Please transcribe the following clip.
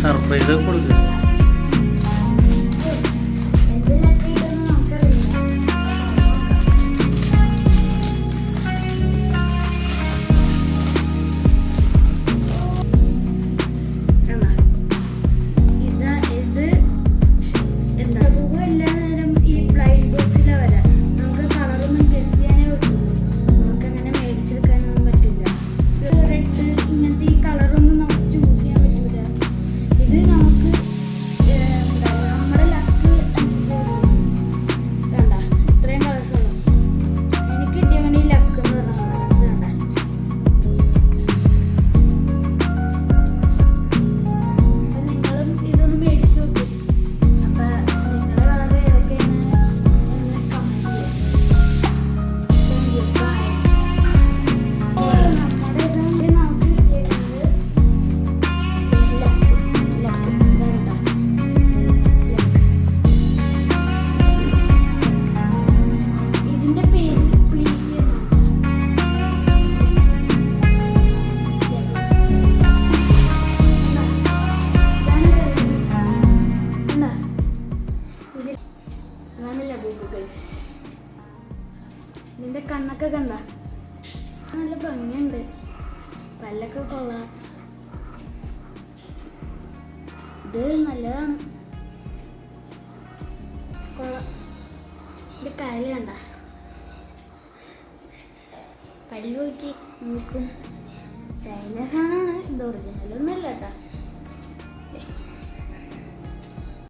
Surprise കൊടുക്കുക നിന്റെ കണ്ണൊക്കെ കണ്ട? നല്ല ഭംഗിയുണ്ട്. പല്ലൊക്കെ കൊള്ളാം. ഇത് നല്ലതാണ്. കൊള്ളാം. ഇത് കയൽ കണ്ട? പല്ല് നോക്കി നോക്കും ചൈന സാധനമാണ്. ഇത് ഒറിജിനൽ ഒന്നും കേട്ടോ.